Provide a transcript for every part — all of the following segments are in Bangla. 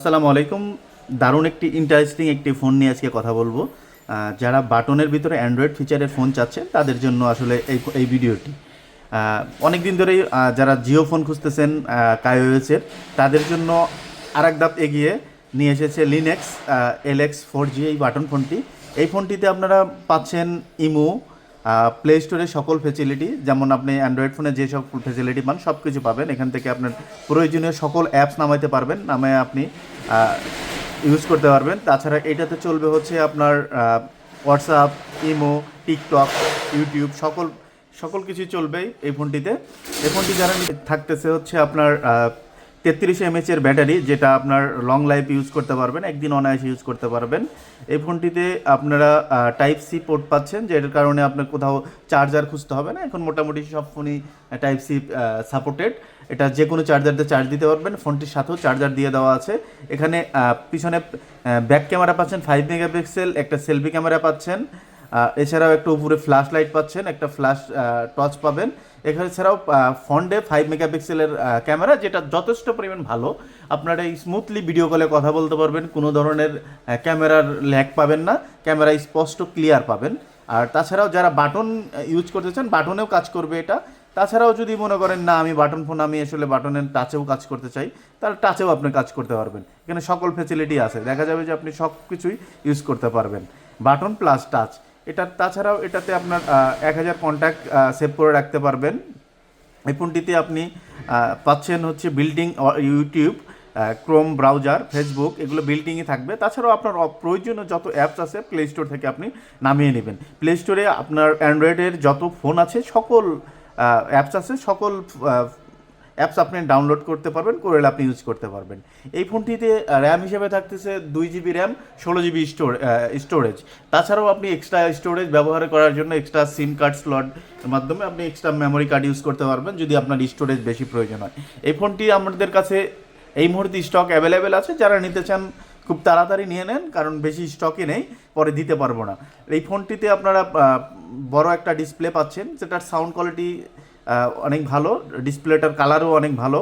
আসসালামু আলাইকুম। দারুণ একটি ইন্টারেস্টিং একটি ফোন নিয়ে আজকে কথা বলব। যারা বাটনের ভিতরে অ্যান্ড্রয়েড ফিচারের ফোন চাচ্ছেন, তাদের জন্য আসলে এই এই ভিডিওটি। অনেক দিন ধরেই যারা জিও ফোন খুঁজতেছেন কাইওএসের তাদের জন্য আর এক ধাপ এগিয়ে নিয়ে এসেছে লিনেক্স এলএক্স ফোর জি এই বাটন ফোনটি এই ফোনটিতে আপনারা পাচ্ছেন ইমো প্লে স্টোরে সকল ফেসিলিটি যেমন আপনি অ্যান্ড্রয়েড ফোনে যে সকল ফেসিলিটি পান সব কিছু পাবেন। এখান থেকে আপনার প্রয়োজনীয় সকল অ্যাপস নামাইতে পারবেন নামে আপনি ইউজ করতে পারবেন। তাছাড়া এটাতে চলবে হচ্ছে আপনার হোয়াটসঅ্যাপ ইমো টিকটক ইউটিউব সকল সকল কিছু চলবেই এই ফোনটিতে এই ফোনটি যারা থাকতেছে হচ্ছে আপনার তেত্রিশ এমএচ এর ব্যাটারি, যেটা আপনার লং লাইফ ইউজ করতে পারবেন, একদিন অনায়াসে ইউজ করতে পারবেন। এই ফোনটিতে আপনারা টাইপ সি পোর্ট পাচ্ছেন যেটার কারণে আপনার কোথাও চার্জার খুঁজতে হবে না। এখন মোটামুটি সব ফোনই টাইপ সি সাপোর্টেড এটা যে কোনো চার্জার দিয়ে চার্জ দিতে পারবেন, ফোনটির সাথেও চার্জার দিয়ে দেওয়া আছে। এখানে পিছনে ব্যাক ক্যামেরা পাচ্ছেন ফাইভ মেগাপিক্সেল একটা সেলফি ক্যামেরা পাচ্ছেন। এছাড়াও একটা উপরে ফ্ল্যাশ লাইট পাচ্ছেন, একটা ফ্ল্যাশ টর্চ পাবেন। এখানে ছাড়াও ফন্ডে ফাইভ মেগাপিক্সেলের ক্যামেরা যেটা যথেষ্ট পরিমাণ ভালো। আপনারা স্মুথলি ভিডিও কলে কথা বলতে পারবেন, কোনো ধরনের ক্যামেরার ল্যাগ পাবেন না ক্যামেরা স্পষ্ট ক্লিয়ার পাবেন। আর তাছাড়াও যারা বাটন ইউজ করতে চান বাটনেও কাজ করবে এটা। তাছাড়াও যদি মনে করেন, না, আমি বাটন ফোন আমি আসলে বাটনের টাচেও কাজ করতে চাই, তাহলে টাচেও আপনি কাজ করতে পারবেন। এখানে সকল ফেসিলিটি আছে। দেখা যাবে যে আপনি সব কিছুই ইউজ করতে পারবেন। বাটন প্লাস টাচ এটা তাছাড়াও এটাতে আপনার এক হাজার কন্ট্যাক্ট সেভ করে রাখতে পারবেন। এই ফোনটিতে আপনি পাচ্ছেন হচ্ছে building YouTube Chrome browser Facebook এগুলো বিল্ডিংয়ে থাকবে। তাছাড়াও আপনার প্রয়োজনীয় যত অ্যাপস আছে প্লে স্টোর থেকে আপনি নামিয়ে নেবেন। প্লে স্টোরে আপনার অ্যান্ড্রয়েডের যত ফোন আছে, সকল অ্যাপস আছে, সকল অ্যাপস আপনি ডাউনলোড করতে পারবেন করে আপনি ইউজ করতে পারবেন। এই ফোনটিতে র্যাম হিসেবে থাকতেছে দুই জিবি র্যাম ষোলো জিবি স্টোর স্টোরেজ তাছাড়াও আপনি এক্সট্রা স্টোরেজ ব্যবহার করার জন্য এক্সট্রা সিম কার্ড স্লট মাধ্যমে আপনি এক্সট্রা মেমোরি কার্ড ইউজ করতে পারবেন, যদি আপনার স্টোরেজ বেশি প্রয়োজন হয়। এই ফোনটি আমাদের কাছে এই মুহূর্তে স্টক অ্যাভেলেবেল আছে। যারা নিতে চান, খুব তাড়াতাড়ি নিয়ে নেন, কারণ বেশি স্টকে নেই, পরে দিতে পারব না। এই ফোনটিতে আপনারা বড় একটা ডিসপ্লে পাচ্ছেন সেটার সাউন্ড কোয়ালিটি অনেক ভালো, ডিসপ্লেটার কালারও অনেক ভালো।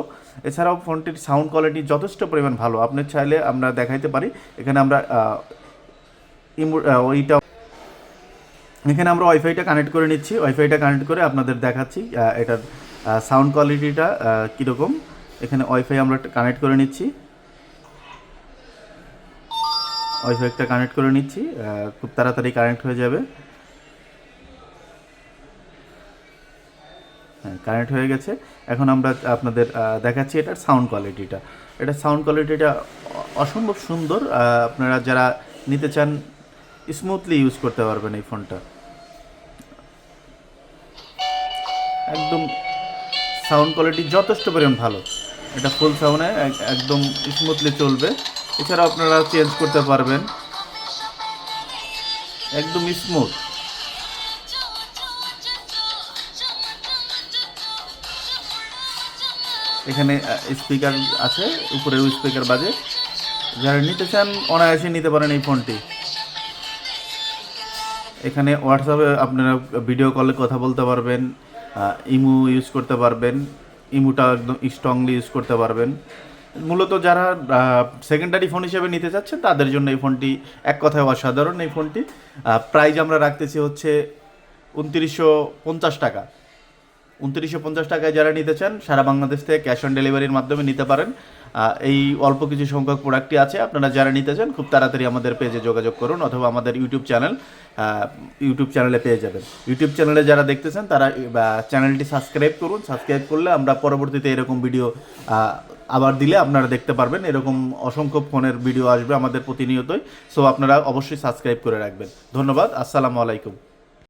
এছাড়াও ফোনটির সাউন্ড কোয়ালিটি যথেষ্ট পরিমাণ ভালো। আপনি চাইলে আমরা দেখাইতে পারি। এখানে আমরা ওইটা এখানে আমরা ওয়াইফাইটা কানেক্ট করে নিচ্ছি। ওয়াইফাইটা কানেক্ট করে আপনাদের দেখাচ্ছি এটার সাউন্ড কোয়ালিটিটা কীরকম। এখানে ওয়াইফাই আমরা কানেক্ট করে নিচ্ছি। ওয়াইফাইটা কানেক্ট করে নিচ্ছি খুব তাড়াতাড়ি কানেক্ট হয়ে যাবে। কানেক্ট হয়ে গেছে। এখন আমরা আপনাদের দেখাচ্ছি এটার সাউন্ড কোয়ালিটিটা এটা সাউন্ড কোয়ালিটিটা অসম্ভব সুন্দর। আপনারা যারা নিতে চান স্মুথলি ইউজ করতে পারবেন এই ফোনটা একদম সাউন্ড কোয়ালিটি যথেষ্ট পরিমাণ ভালো। এটা ফুল সাউন্ডে একদম স্মুথলি চলবে। এছাড়াও আপনারা চেঞ্জ করতে পারবেন। একদম স্মুথ এখানে স্পিকার আছে, উপরেও স্পিকার বাজে। যারা নিতে চান অনায়াসে নিতে পারেন এই ফোনটি। এখানে হোয়াটসঅ্যাপে আপনারা ভিডিও কলে কথা বলতে পারবেন ইমু ইউজ করতে পারবেন, ইমুটা একদম স্ট্রংলি ইউজ করতে পারবেন। মূলত যারা সেকেন্ডারি ফোন হিসেবে নিতে চাচ্ছেন তাদের জন্য এই ফোনটি এক কথায় অসাধারণ। এই ফোনটি প্রাইজ আমরা রাখতেছি হচ্ছে উনত্রিশশো পঞ্চাশ টাকা। উনত্রিশশো পঞ্চাশ টাকায় যারা নিতে চান, সারা বাংলাদেশ থেকে ক্যাশ অন ডেলিভারির মাধ্যমে নিতে পারেন। এই অল্প কিছু সংখ্যক প্রোডাক্টটি আছে, আপনারা যারা নিতে চান, খুব তাড়াতাড়ি আমাদের পেজে যোগাযোগ করুন অথবা আমাদের ইউটিউব চ্যানেল ইউটিউব চ্যানেলে পেয়ে যাবেন। ইউটিউব চ্যানেলে যারা দেখতেছেন তারা চ্যানেলটি সাবস্ক্রাইব করুন। সাবস্ক্রাইব করলে আমরা পরবর্তীতে এরকম ভিডিও আবার দিলে আপনারা দেখতে পারবেন। এরকম অসংখ্য ফোনের ভিডিও আসবে আমাদের প্রতিনিয়তই। সো আপনারা অবশ্যই সাবস্ক্রাইব করে রাখবেন। ধন্যবাদ। আসসালামু আলাইকুম।